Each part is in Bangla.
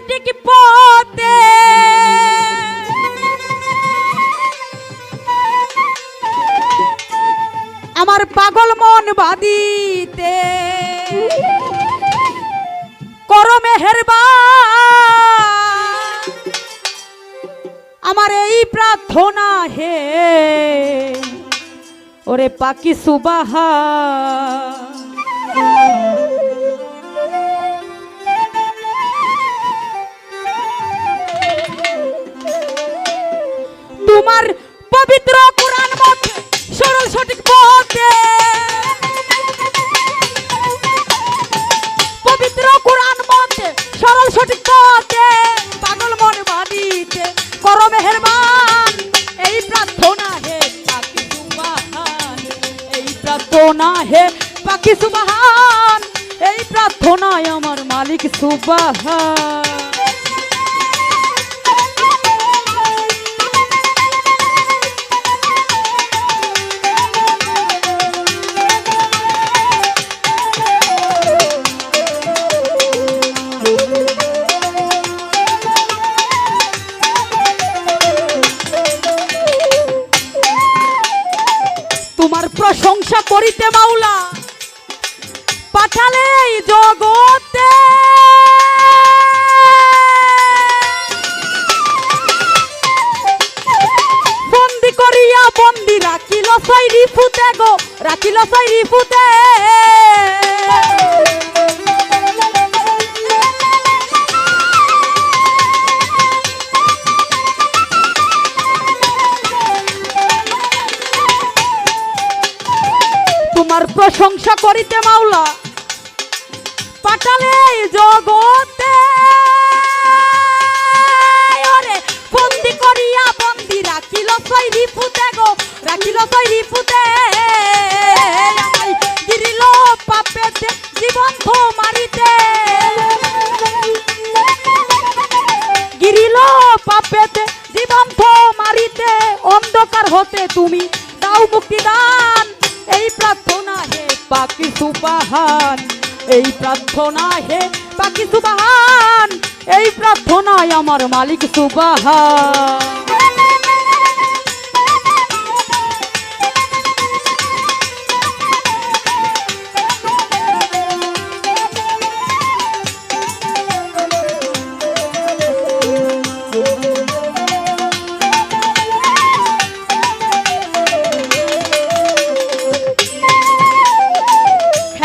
সঠিক পথে। আমার পাগল মন বাদিতে করো মেহেরবা আমার এই প্রার্থনা হে। ওরে পাকি সুবাহা। তোমার পবিত্র কোরআন মতে, সরল সঠিক পথে। পবিত্র কোরআন মতে, সরল সঠিক পথে। পাগল মন বাড়িতে করো মেহেরবান, এই প্রার্থনা হে পাকি সুবাহান এই প্রার্থনা হে পাকি সুবাহান এই প্রার্থনায় আমার মালিক সুবাহান। তোমার প্রশংসা করিতে মাওলা। পাঠালে জগতে। বন্দি করিয়া বন্দি রাখিল সৈরি ফুতে গো, রাখিল সৈরি ফুতে। পাঠালে জগতে। ওরে বন্দি করিয়া, বন্দি রাখিল গো, রাখিল সৈরি ফুতে গিরিল পাপেতে, জীবন থো মারিতে গিরিল পাপেতে, জীবন মারিতে অন্ধকার হতে তুমি দাও মুক্তিদান। এই প্রার্থনা হে পাকি সুবাহান। এই প্রার্থনা হে বাকি সুবাহান এই প্রার্থনায় আমার মালিক সুবাহান।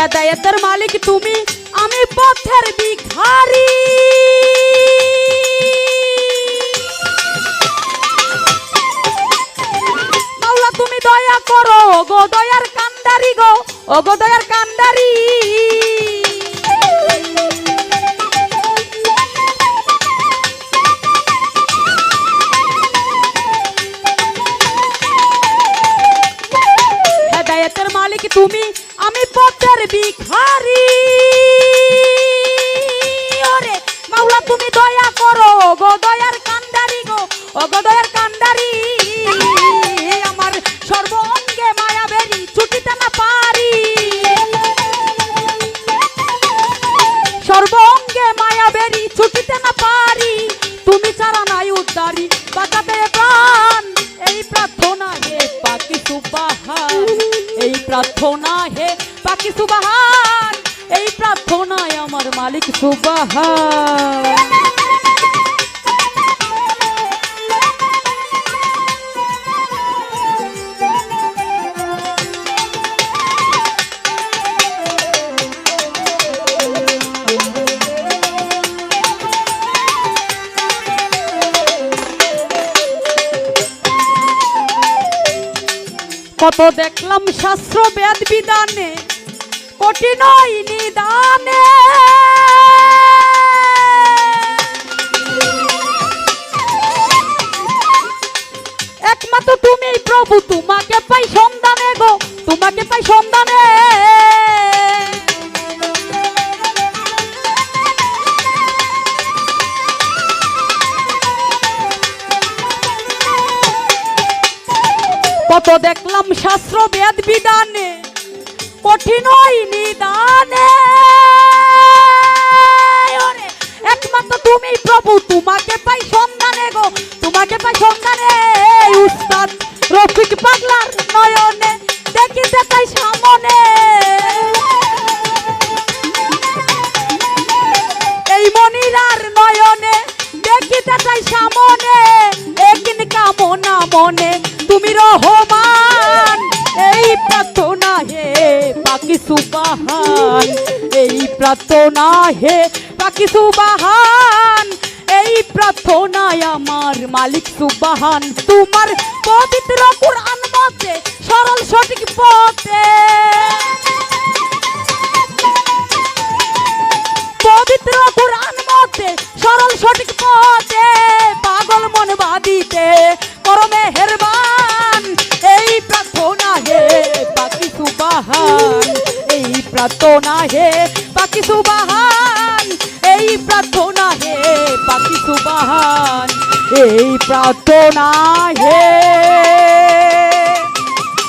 হেদায়েতের মালিক তুমি, আমি পথের ভিখারি। মাওলা, তুমি দয়া করো গো দয়ার কান্দারি গো ও গো দয়ার কান্দারি মালিক তুমি পথের ভিখারি। ওরে মাওলা, তুমি দয়া করো গো, দয়ার কান্দারি গো, ও গো, দয়ার কান্দারি আমার সর্বঙ্গে মায়া বেরি ছুটিতে না পারি। সর্বঙ্গে মায়া বেরি ছুটিতে পাকি সুবাহান এই প্রার্থনায় আমার মালিক সুবাহান কত দেখলাম শাস্ত্র বেদ বিধানে কঠিন নিদানে। একমাত্র তুমি প্রভু, তোমাকে পাই সন্ধানে গো, তোমাকে পাই সন্ধানে কত দেখলাম শাস্ত্র বেদ বিধানে কঠিন একমাত্র তুমি প্রভু, তোমাকে পাই সন্ধানে গো, তোমাকে পাই সন্ধানে। উস্তাদ রফিক পাগলার নয়নে, দেখিতে পাই সামনে। এই মনিরার নয়নে, দেখিতে পাই সামনে। একদিন কামনা মনে, তুমি রহম এই প্রার্থনা হে পাখি সুবাহান, এই প্রার্থনায় আমার মালিক সুবাহান। তোমার পবিত্র কোরআন মতে, সরল সঠিক পথে। পবিত্র কোরআন মতে, সরল সঠিক পথে। পাগল মন বাদিতে করমে হেরবান, এই প্রার্থনা হে পাখি সুবাহান। এই প্রার্থনা হে, পাখি সুবাহান। এই প্রার্থনা হে, পাখি সুবাহান। এই প্রার্থনা হে।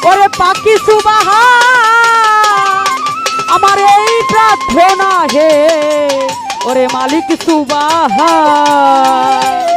ওরে পাখি সুবাহান, আমার এই প্রার্থনা হে। ওরে মালিক সুবাহান।